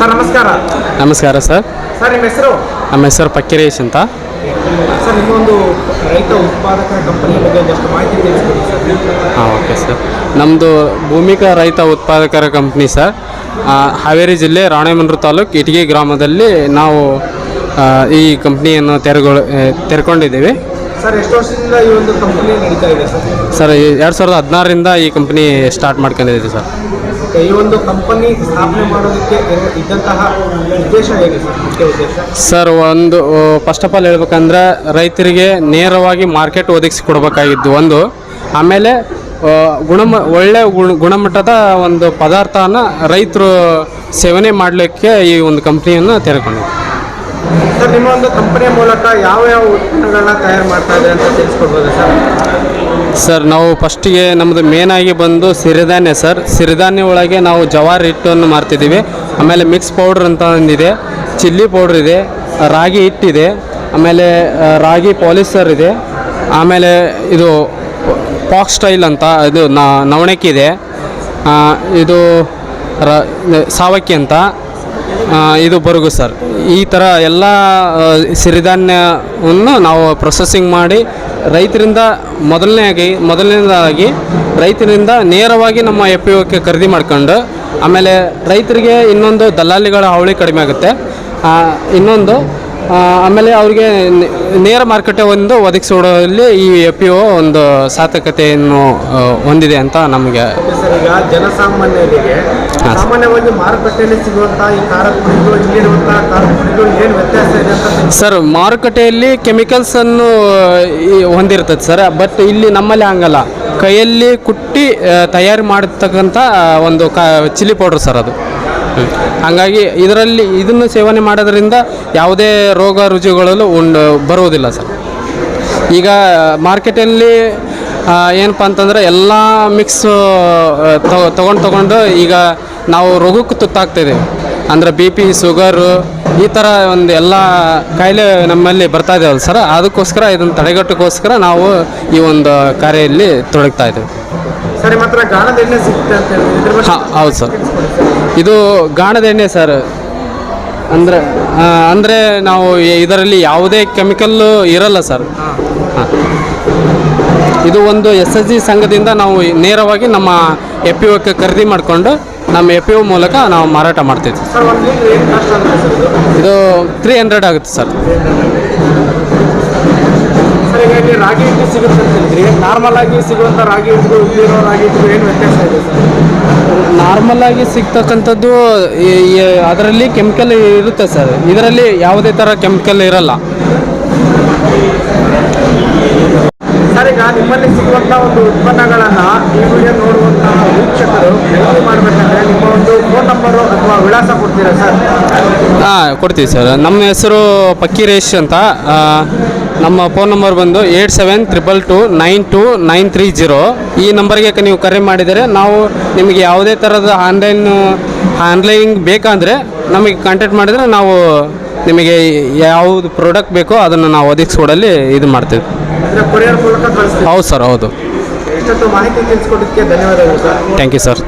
Sir ನಮಸ್ಕಾರ. ನಮಸ್ಕಾರ sir. Sir ನಿಮ್ಮ ಹೆಸರು? ನಮ್ಮ ಹೆಸರು ಪಕ್ಕಿರೇಶ್ ಅಂತ. ಸರ್ ನಿಮ್ಮೊಂದು ರೈತ ಉತ್ಪಾದಕ ಕಂಪನಿ ಬಗ್ಗೆ ಒಂದಷ್ಟು ಮಾಹಿತಿ ತಿಳಿಸ್ಕೊಡಿ ಸರ್. ಹಾಂ ಓಕೆ ಸರ್. ನಮ್ಮದು ಭೂಮಿಕಾ ರೈತ ಉತ್ಪಾದಕರ ಕಂಪ್ನಿ ಸರ್. ಆ, ಹಾವೇರಿ ಜಿಲ್ಲೆ ರಾಣೆಬೆನ್ನೂರು ತಾಲೂಕು ಇಟಗಿ ಗ್ರಾಮದಲ್ಲಿ ನಾವು ಆ, ಈ ಕಂಪ್ನಿಯನ್ನು ತೆರೆಗೊಳ ತೆರ್ಕೊಂಡಿದ್ದೀವಿ. ಸರ್ ಎಷ್ಟು ವರ್ಷದಿಂದ ಈ ಒಂದು ಕಂಪನಿ ನಡೀತಾ ಇದೆ ಸರ್? ಸರ್ ಎರಡು ಸಾವಿರದ ಹದಿನಾರರಿಂದ ಈ ಕಂಪ್ನಿ ಸ್ಟಾರ್ಟ್ ಮಾಡ್ಕೊಂಡಿದ್ದೀವಿ ಸರ್. ಈ ಒಂದು ಕಂಪನಿ ಸ್ಥಾಪನೆ ಮಾಡೋದಕ್ಕೆ ಇದ್ದಂತಹ ಉದ್ದೇಶ ಹೇಗೆ ಸರ್? ಮುಖ್ಯ ಉದ್ದೇಶ? ಸರ್ ಒಂದು ಫಸ್ಟ್ ಆಫ್ ಆಲ್ ಹೇಳ್ಬೇಕಂದ್ರೆ ರೈತರಿಗೆ ನೇರವಾಗಿ ಮಾರ್ಕೆಟ್ ಒದಗಿಸಿ ಕೊಡಬೇಕಾಗಿದ್ದು ಒಂದು. ಆಮೇಲೆ ಗುಣಮ ಒಳ್ಳೆ ಗುಣ ಗುಣಮಟ್ಟದ ಒಂದು ಪದಾರ್ಥನ ರೈತರು ಸೇವನೆ ಮಾಡಲಿಕ್ಕೆ ಈ ಒಂದು ಕಂಪ್ನಿಯನ್ನು ತೆರೆಕೊಂಡಿದ್ದೀವಿ ನಿಮ್ಮ ಕಂಪನಿಯ ಮೂಲಕ ಯಾವ ಯಾವ ಉತ್ಪನ್ನಗಳನ್ನ ತಯಾರು ಮಾಡ್ತಾ ಅಂತ ತಿಳಿಸ್ಕೊಡ್ಬೋದು ಸರ್? ಸರ್, ನಾವು ಫಸ್ಟಿಗೆ ನಮ್ಮದು ಮೇನ್ ಆಗಿ ಬಂದು ಸಿರಿಧಾನ್ಯ ಸರ್. ಸಿರಿಧಾನ್ಯ ಒಳಗೆ ನಾವು ಜವಾರಿ ಹಿಟ್ಟನ್ನು ಮಾರ್ತಿದ್ದೀವಿ. ಆಮೇಲೆ ಮಿಕ್ಸ್ ಪೌಡ್ರ್ ಅಂತ ಒಂದಿದೆ ಚಿಲ್ಲಿ ಪೌಡ್ರ್ ಇದೆ, ರಾಗಿ ಹಿಟ್ಟಿದೆ, ಆಮೇಲೆ ರಾಗಿ ಪಾಲಿಸ್ಟರ್ ಇದೆ, ಆಮೇಲೆ ಇದು ಪಾಕ್ ಸ್ಟೈಲ್ ಅಂತ, ಇದು ನವಣಕ್ಕಿದೆ ನವಣಕ್ಕಿ ಇದೆ ರ, ಸಾವಕ್ಕಿ ಅಂತ ಇದು ಬರುಗು ಸರ್. ಈ ಥರ ಎಲ್ಲ ಸಿರಿಧಾನ್ಯವನ್ನು ನಾವು ಪ್ರೊಸೆಸಿಂಗ್ ಮಾಡಿ ರೈತರಿಂದ ಮೊದಲನೇಯಾಗಿ, ಮೊದಲನೇದಾಗಿ ರೈತರಿಂದ ನೇರವಾಗಿ ನಮ್ಮ ಎಫ್ ಪಿ ಓಕ್ಕೆ ಖರೀದಿ ಮಾಡ್ಕೊಂಡು, ಆಮೇಲೆ ರೈತರಿಗೆ ಇನ್ನೊಂದು ದಲ್ಲಾಳಿಗಳ ಹಾವಳಿ ಕಡಿಮೆ ಆಗುತ್ತೆ. ಇನ್ನೊಂದು ಆಮೇಲೆ ಅವರಿಗೆ ನೇರ ಮಾರುಕಟ್ಟೆ ಒಂದು ಒದಗಿಸೋಡಲ್ಲಿ ಈ ಎಫ್ ಪಿ ಒ ಒಂದು ಸಾರ್ಥಕತೆಯನ್ನು ಹೊಂದಿದೆ ಅಂತ ನಮಗೆ ಸರ್ ಈಗ ಜನಸಾಮಾನ್ಯರಿಗೆ. ಸಾಮಾನ್ಯವಾಗಿ ಮಾರುಕಟ್ಟೆಯಲ್ಲಿ ಸಿಗುವಂತಹ ಈ ಖಾರದ ಪುಡಿಗಳು ಇಲ್ಲಿರುವಂತಹ ಖಾರದ ಪುಡಿಗಳು ಏನು ವ್ಯತ್ಯಾಸ ಇದೆ ಅಂತ ತಿಳಿಸಿ. ಸರ್ ಮಾರುಕಟ್ಟೆಯಲ್ಲಿ ಕೆಮಿಕಲ್ಸನ್ನು ಹೊಂದಿರ್ತದೆ ಸರ್ ಬಟ್ ಇಲ್ಲಿ ನಮ್ಮಲ್ಲಿ ಹಂಗಲ್ಲ ಕೈಯಲ್ಲಿ ಕುಟ್ಟಿ ತಯಾರು ಮಾಡತಕ್ಕಂಥ ಒಂದು ಕ ಚಿಲ್ಲಿ ಪೌಡ್ರ್ ಸರ್ ಅದು. ಹಾಗಾಗಿ ಇದರಲ್ಲಿ ಇದನ್ನು ಸೇವನೆ ಮಾಡೋದ್ರಿಂದ ಯಾವುದೇ ರೋಗ ರುಜುಗಳಲ್ಲೂ ಉಂಡು, ಬರುವುದಿಲ್ಲ ಸರ್. ಈಗ ಮಾರ್ಕೆಟಲ್ಲಿ ಏನಪ್ಪ ಅಂತಂದರೆ ಎಲ್ಲ ಮಿಕ್ಸ್ ತೊಗೊಂಡು ತೊಗೊಂಡು ಈಗ ನಾವು ರೋಗಕ್ಕೆ ತುತ್ತಾಗ್ತಿದೆ. ಅಂದರೆ ಬಿ ಪಿ ಶುಗರು ಈ ಥರ ಒಂದು ಎಲ್ಲ ಕಾಯಿಲೆ ನಮ್ಮಲ್ಲಿ ಬರ್ತಾ ಇದ್ದಾವಲ್ಲ ಸರ್. ಅದಕ್ಕೋಸ್ಕರ ಇದನ್ನು ತಡೆಗಟ್ಟಕ್ಕೋಸ್ಕರ ನಾವು ಈ ಒಂದು ಕಾರ್ಯಲ್ಲಿ ತೊಡಗ್ತಾ ಇದ್ದೀವಿ. ಸರ್ ಗಾಣದ ಎಣ್ಣೆ ಸಿಗುತ್ತೆ ಅಂತ ಹೌದು ಸರ್. ಇದು ಗಾಣದ ಎಣ್ಣೆ ಸರ್. ಅಂದರೆ ಅಂದರೆ ನಾವು ಇದರಲ್ಲಿ ಯಾವುದೇ ಕೆಮಿಕಲ್ ಇರಲ್ಲ ಸರ್. ಹಾಂ. ಇದು ಒಂದು ಎಸ್ ಎಸ್ ಜಿ ಸಂಘದಿಂದ ನಾವು ನೇರವಾಗಿ ನಮ್ಮ ಎ ಪಿ ಓಕ್ಕೆ ಖರೀದಿ ಮಾಡಿಕೊಂಡು ನಮ್ಮ ಎ ಪಿ ಓ ಮೂಲಕ ನಾವು ಮಾರಾಟ ಇದು? ಇದು ತ್ರೀ ಹಂಡ್ರೆಡ್ ಆಗುತ್ತೆ ಸರ್. ಸರ್ ರಾಗಿ ಹಿಟ್ಟು ಸಿಗುತ್ತೆ ಅಂತ ಹೇಳಿದ್ರಿ. ನಾರ್ಮಲ್ ಆಗಿ ಸಿಗುವಂಥ ರಾಗಿ ಹಿಟ್ಟು ಇಲ್ಲಿರೋ ರಾಗಿ ಹಿಟ್ಟು ಏನು ವ್ಯತ್ಯಾಸ ಇದೆ ಸರ್? ನಾರ್ಮಲ್ ಆಗಿ ಸಿಗ್ತಕ್ಕಂಥದ್ದು ಅದರಲ್ಲಿ ಕೆಮಿಕಲ್ ಇರುತ್ತೆ ಸರ್ ಇದರಲ್ಲಿ ಯಾವುದೇ ಥರ ಕೆಮಿಕಲ್ ಇರಲ್ಲ. ಸರ್ ಈಗ ನಿಮ್ಮಲ್ಲಿ ಸಿಗುವಂಥ ಒಂದು ಉತ್ಪನ್ನಗಳನ್ನು ಈ ವಿಡಿಯೋ ನೋಡುವಂತಹ ವೀಕ್ಷಕರು ಖರೀದಿ ಮಾಡಬೇಕಂದ್ರೆ ನಿಮ್ಮ ಒಂದು ಫೋನ್ ನಂಬರು ಅಥವಾ ವಿಳಾಸ ಕೊಡ್ತೀರಾ ಸರ್? ಹಾಂ ಕೊಡ್ತೀವಿ ಸರ್ ನಮ್ಮ ಹೆಸರು ಪಕ್ಕೀರೇಶ್ ಅಂತ. ನಮ್ಮ ಫೋನ್ ನಂಬರ್ ಬಂದು eight seven triple two nine two nine three zero. ಈ ನಂಬರ್ಗೆ ನೀವು ಕರೆ ಮಾಡಿದರೆ ನಾವು ನಿಮಗೆ ಯಾವುದೇ ಥರದ ಆನ್ಲೈನ್ ಆನ್ಲೈನ್ ಬೇಕಂದರೆ ನಮಗೆ ಕಾಂಟ್ಯಾಕ್ಟ್ ಮಾಡಿದರೆ ನಾವು ನಿಮಗೆ ಯಾವುದು ಪ್ರಾಡಕ್ಟ್ ಬೇಕೋ ಅದನ್ನು ನಾವು ಒದಗಿಸ್ಕೊಡಲ್ಲಿ ಇದು ಮಾಡ್ತೀವಿ. ಹೌದು ಸರ್ ಹೌದು. ಧನ್ಯವಾದಗಳು ಸರ್. Thank you sir